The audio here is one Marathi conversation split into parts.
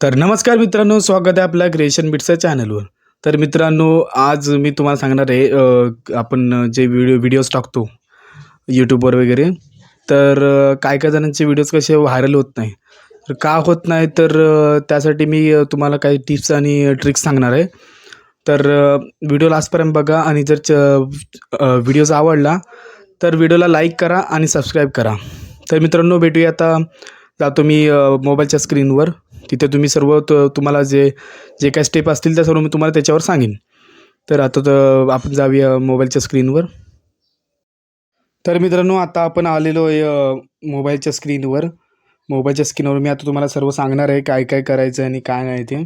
तर नमस्कार मित्रांनो स्वागत आहे आपल्या क्रिएशन बिट्सच्या चॅनलवर तर मित्रांनो आज मी तुम्हाला सांगणार आहे आपण जे व्हिडिओ व्हिडिओज टाकतो यूट्यूबवर वगैरे तर काय काय जणांचे व्हिडिओज कसे व्हायरल होत नाही. तर का होत नाही तर त्यासाठी मी तुम्हाला काही टिप्स आणि ट्रिक्स सांगणार आहे. तर व्हिडिओ लास्टपर्यंत बघा आणि जर च व्हिडिओज आवडला तर व्हिडिओला लाईक करा आणि सबस्क्राईब करा. तर मित्रांनो भेटूया आता. जातो मी मोबाईलच्या स्क्रीनवर तिथे तुम्ही सर्व त तुम्हाला जे जे काय स्टेप असतील त्या सर्व मी तुम्हाला त्याच्यावर सांगेन. तर आता तर आपण जाऊया मोबाईलच्या स्क्रीनवर तर मित्रांनो आता आपण आलेलो आहे मोबाईलच्या स्क्रीनवर मोबाईलच्या स्क्रीनवर मी आता तुम्हाला सर्व सांगणार आहे काय काय करायचं आणि काय नाही ते.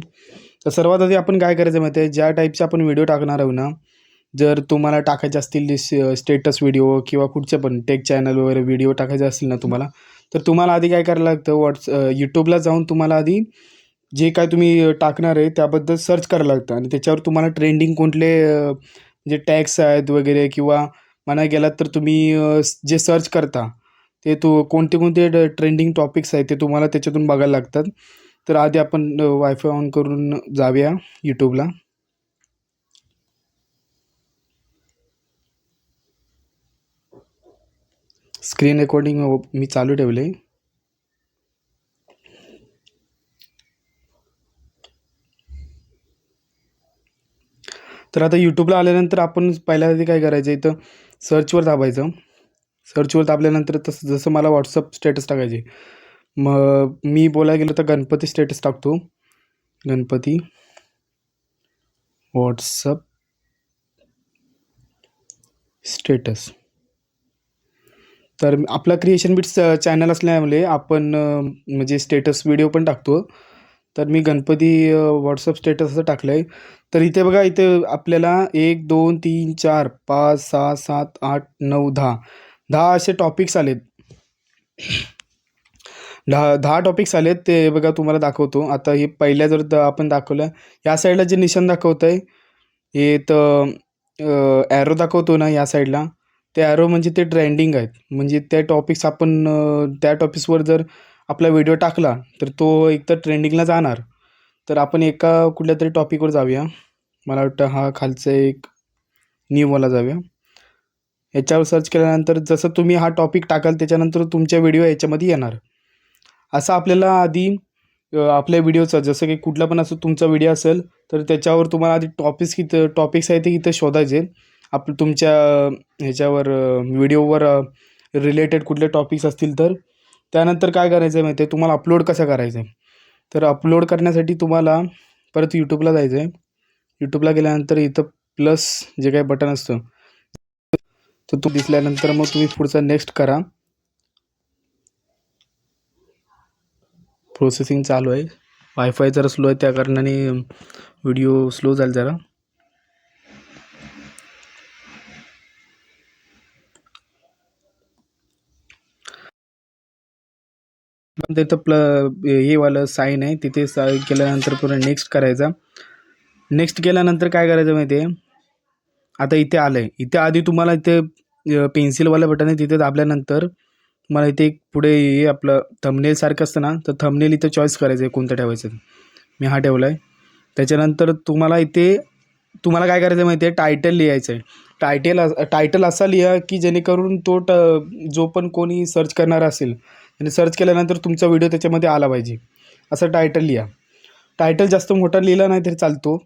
तर सर्वात आधी आपण काय करायचं माहिती आहे ज्या टाईपचे आपण व्हिडिओ टाकणार आहोत ना जर तुम्हाला टाकायचे असतील स्टेटस व्हिडिओ किंवा कुठचे पण टेक चॅनल वगैरे व्हिडिओ टाकायचे असतील ना तुम्हाला तर तुम्हाला आधी काय करायला लागतं? व्हॉट्स यूट्यूबला जाऊन तुम्हाला आधी जे काय तुम्ही टाकणार आहे त्याबद्दल सर्च करायला लागतं. आणि त्याच्यावर तुम्हाला ट्रेंडिंग कोणते जे टॅक्स आहेत वगैरे किंवा म्हणा गेलात तर तुम्ही जे सर्च करता ते तू कोणते कोणते ट्रेंडिंग टॉपिक्स आहेत ते तुम्हाला त्याच्यातून बघायला लागतात. तर आधी आपण वायफाय ऑन करून जाऊया यूट्यूबला स्क्रीन रेकॉर्डिंग मी चालू ठेवले तर आता यूट्यूबला आल्यानंतर आपण पहिल्या आधी काय करायचं इथं सर्चवर दाबायचं सर्चवर दाबल्यानंतर तसं जसं मला व्हॉट्सअप स्टेटस टाकायचे. मग मी बोलायला गेलो तर गणपती स्टेटस टाकतो. गणपती व्हॉट्सअप स्टेटस तर आपला क्रिएशन बिट्स चॅनल असल्यामुळे आपण म्हणजे स्टेटस व्हिडिओ पण टाकतो. तर मी गणपती व्हॉट्सअप स्टेटस असं टाकलं आहे तर इथे बघा इथे आपल्याला एक दोन तीन चार पाच सहा सात आठ नऊ दहा दहा असे टॉपिक्स आलेत. दहा दहा टॉपिक्स आलेत ते बघा तुम्हाला दाखवतो. आता हे पहिल्या जर द- आपण दाखवलं या साईडला जे निशाण दाखवतं आहे हे तर ॲरो दाखवतो ना या साईडला ते ॲरो म्हणजे ते ट्रेंडिंग आहेत. म्हणजे त्या टॉपिक्स आपण त्या टॉपिक्सवर जर आपला व्हिडिओ टाकला तर तो एकतर ट्रेंडिंगला जाणार तर आपण एका कुठल्या तरी टॉपिकवर जाऊया. मला वाटतं हा खालचा एक न्यूवाला जाऊया. याच्यावर सर्च केल्यानंतर जसं तुम्ही हा टॉपिक टाकाल त्याच्यानंतर तुमच्या व्हिडिओ याच्यामध्ये येणार. असं आपल्याला आधी आपल्या व्हिडिओचा जसं की कुठला पण असं तुमचा व्हिडिओ असेल तर त्याच्यावर तुम्हाला आधी टॉपिक्स किती टॉपिक्स आहेत ते इथं शोधायचे आप तुमच्या ह्याच्यावर व्हिडिओवर रिलेटेड कुठले टॉपिक्स असतील तर त्यानंतर काय करायचं आहे माहिती आहे तुम्हाला अपलोड कसं करायचं आहे तर अपलोड करण्यासाठी तुम्हाला परत यूट्यूबला जायचं आहे यूट्यूबला गेल्यानंतर इथं प्लस जे काही बटन असतं तर तो दिसल्यानंतर मग तुम्ही पुढचा नेक्स्ट करा. प्रोसेसिंग चालू आहे. वायफाय जरा स्लो आहे त्या कारणाने व्हिडिओ स्लो झाला जरा. तिथं प्ल हे वालं साईन आहे. तिथे सा केल्यानंतर पुन्हा नेक्स्ट करायचा. नेक्स्ट केल्यानंतर काय करायचं माहिती आहे आता इथे आलं आहे इथे आधी तुम्हाला इथे पेन्सिलवालं बटन आहे. तिथे दाबल्यानंतर तुम्हाला इथे एक पुढे हे आपलं थंबनेल सारखं असतं ना तर थंबनेल इथं चॉईस करायचं आहे कोणतं ठेवायचं मी हा ठेवला आहे त्याच्यानंतर तुम्हाला इथे तुम्हाला काय करायचं माहिती आहे टायटल लिहायचं आहे टायटल टायटल असा लिहा की जेणेकरून तो ट जो पण कोणी सर्च करणार असेल आणि सर्च केल्यानंतर तुमचा व्हिडिओ त्याच्यामध्ये आला पाहिजे. असं टायटल लिहा. टायटल जास्त मोठा लिहिला नाही तरी चालतो.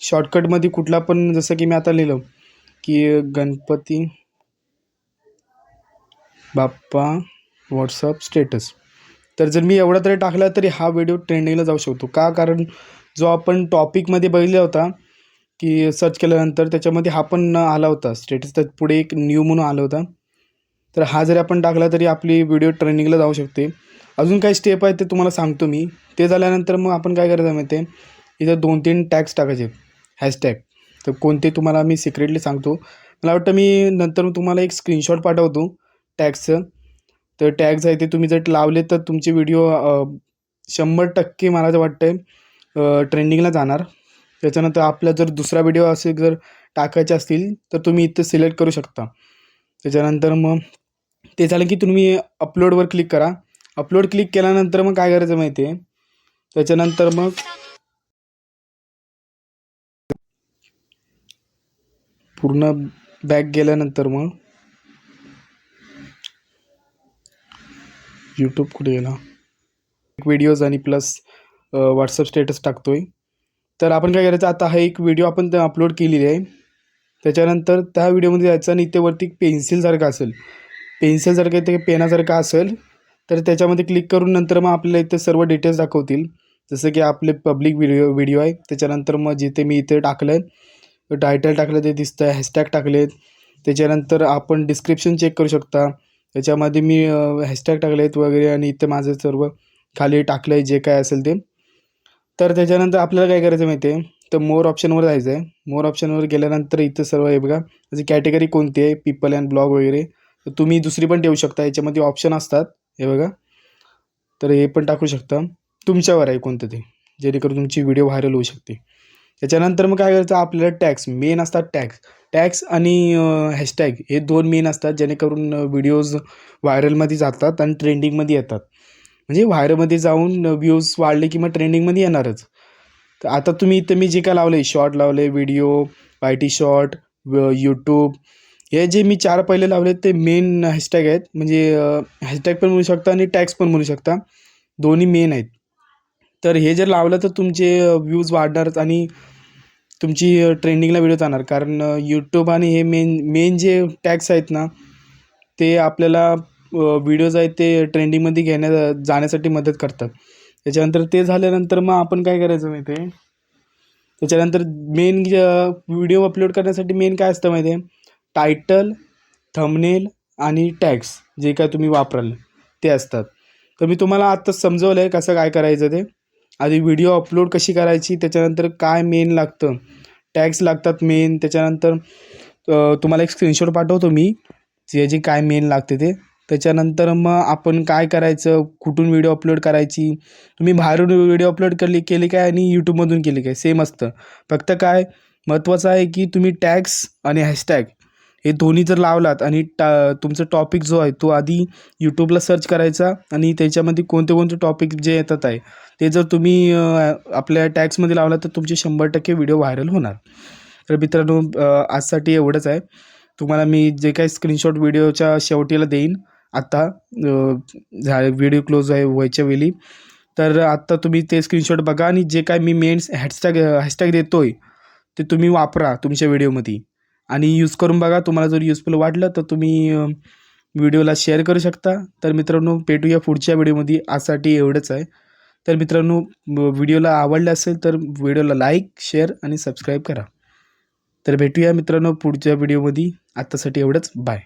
शॉर्टकटमध्ये कुठला पण जसं की मी आता लिहिलं की गणपती बाप्पा व्हॉट्सअप स्टेटस तर जर मी एवढा तरी टाकला तरी हा व्हिडिओ ट्रेंडिंगला जाऊ शकतो. का? कारण जो आपण टॉपिकमध्ये बघितला होता की सर्च केल्यानंतर त्याच्यामध्ये हा पण आला होता. स्टेटस तर पुढे एक न्यू म्हणून आला होता. तर हा जरी आपण टाकला तरी आपली व्हिडिओ ट्रेनिंगला जाऊ शकते. अजून काही स्टेप आहेत ते तुम्हाला सांगतो मी. ते झाल्यानंतर मग आपण काय करायचं माहिती आहे इथं दोन तीन टॅग्स टाकायचे. हॅशटॅग तर कोणते तुम्हाला मी सिक्रेटली सांगतो. मला वाटतं मी नंतर तुम्हाला एक स्क्रीनशॉट पाठवतो टॅग्सचं तर टॅग्स आहे ते तुम्ही जर लावले तर तुमचे व्हिडिओ शंभर टक्के मला तर वाटतं आहे ट्रेंडिंगला जाणार. त्याच्यानंतर आपला जर दुसरा व्हिडिओ असे जर टाकायचे असतील तर तुम्ही इथं सिलेक्ट करू शकता. त्याच्यानंतर मग ते झालं की तुम्ही अपलोडवर क्लिक करा. अपलोड क्लिक केल्यानंतर मग काय करायचं माहिती आहे त्याच्यानंतर मग पूर्ण बॅक गेल्यानंतर मग यूट्यूब कुठे गेला? व्हिडिओज आणि प्लस व्हॉट्सअप स्टेटस टाकतोय. तर आपण काय करायचं आता हा एक व्हिडिओ आपण अपलोड केलेली आहे. त्याच्यानंतर त्या व्हिडिओमध्ये जायचं आणि इथे वरती पेन्सिलसारखं असेल पेन्सिलसारखं इथे पेनासारखं असेल. तर त्याच्यामध्ये क्लिक करून नंतर मग आपल्याला इथे सर्व डिटेल्स दाखवतील. जसं की आपले पब्लिक व्हिडिओ व्हिडिओ आहे. त्याच्यानंतर मग जिथे मी इथे टाकलं आहे टायटल टाकलं ते दिसतं आहे हॅशटॅग टाकलेत. त्याच्यानंतर आपण डिस्क्रिप्शन चेक करू शकता. त्याच्यामध्ये मी हॅशटॅग टाकले आहेत वगैरे आणि इथे माझं सर्व खाली टाकलं आहे जे काय असेल ते. तर त्याच्यानंतर आपल्याला काय करायचं माहिती आहे? तर मोर ऑप्शनवर जायचं आहे. मोर ऑप्शनवर गेल्यानंतर इथं सर्व हे बघा. त्याची कॅटेगरी कोणती आहे? पीपल अँड ब्लॉग वगैरे. तर तुम्ही दुसरी पण ठेवू शकता. याच्यामध्ये ऑप्शन असतात. हे बघा. तर हे पण टाकू शकता. तुमच्यावर आहे कोणतं ते. जेणेकरून तुमची व्हिडिओ व्हायरल होऊ शकते. त्याच्यानंतर मग काय करायचं? आपल्याला टॅक्स मेन असतात टॅक्स टॅक्स आणि हॅशटॅग हे दोन मेन असतात. जेणेकरून व्हिडिओज व्हायरलमध्ये जातात आणि ट्रेंडिंगमध्ये येतात. म्हणजे व्हायरमध्ये जाऊन व्ह्यूज वाढले की मग ट्रेंडिंगमध्ये येणारच. तर आता तुम्ही इथं मी जे काय लावलं आहे शॉर्ट लावले video Y T short YouTube हे जे मी चार पहिले लावले ते मेन हॅशटॅग आहेत. म्हणजे हॅशटॅग पण म्हणू शकता आणि टॅक्स पण म्हणू शकता. दोन्ही मेन आहेत. तर हे जर लावलं तर तुमचे व्ह्यूज वाढणारच आणि तुमची ट्रेंडिंगला व्हिडिओ जाणार. कारण यूट्यूब आणि हे मेन मेन जे टॅक्स आहेत ना ते आपल्याला व्हिडिओज आहेत ते ट्रेंडिंगमध्ये घेण्या जाण्यासाठी मदत करतात. त्याच्यानंतर ते झाल्यानंतर मग आपण काय करायचं माहिती आहे त्याच्यानंतर मेन व्हिडिओ अपलोड करण्यासाठी मेन काय असतं माहिती आहे टायटल थंबनेल आणि टॅग्स जे काय तुम्ही वापराल ते असतात. तर मी तुम्हाला आत्ताच समजवलं आहे कसं काय करायचं ते. आधी व्हिडिओ अपलोड कशी करायची त्याच्यानंतर काय मेन लागतं. टॅग्स लागतात मेन त्याच्यानंतर तुम्हाला एक स्क्रीनशॉट पाठवतो मी जे जे काय मेन लागते ते. त्याच्यानंतर मग आपण काय करायचं? कुठून व्हिडिओ अपलोड करायची? तुम्ही बाहेरून व्हिडिओ अपलोड केली केली काय आणि यूट्यूबमधून केली काय? सेम असतं. फक्त काय महत्त्वाचं आहे की तुम्ही टॅग्स आणि हॅशटॅग हे दोन्ही जर लावलात आणि टा तुमचा टॉपिक जो आहे तो आधी यूट्यूबला सर्च करायचा आणि त्याच्यामध्ये कोणते कोणते टॉपिक जे येतात आहे ते जर तुम्ही आपल्या टॅक्समध्ये लावला तर तुमचे शंभर टक्के व्हिडिओ व्हायरल होणार. तर मित्रांनो आजसाठी एवढंच आहे. तुम्हाला मी जे काही स्क्रीनशॉट व्हिडिओच्या शेवटीला देईन आत्ता झा व्हिडिओ क्लोज आहे व्हायच्या वेळी. तर आत्ता तुम्ही ते स्क्रीनशॉट बघा आणि जे काय मी मेन्स हॅशटॅग हॅशटॅग देतो आहे ते तुम्ही वापरा तुमच्या व्हिडिओमध्ये आणि यूज करून बघा तुम्हाला जर युजफुल वाटलं तर तुम्ही व्हिडिओला शेअर करू शकता. तर मित्रांनो भेटूया पुढच्या व्हिडिओमध्ये आजसाठी एवढंच आहे. तर मित्रांनो व्हिडिओला आवडलं असेल तर व्हिडिओला लाईक शेअर आणि सबस्क्राईब करा. तर भेटूया मित्रांनो पुढच्या व्हिडिओमध्ये आत्तासाठी एवढंच. बाय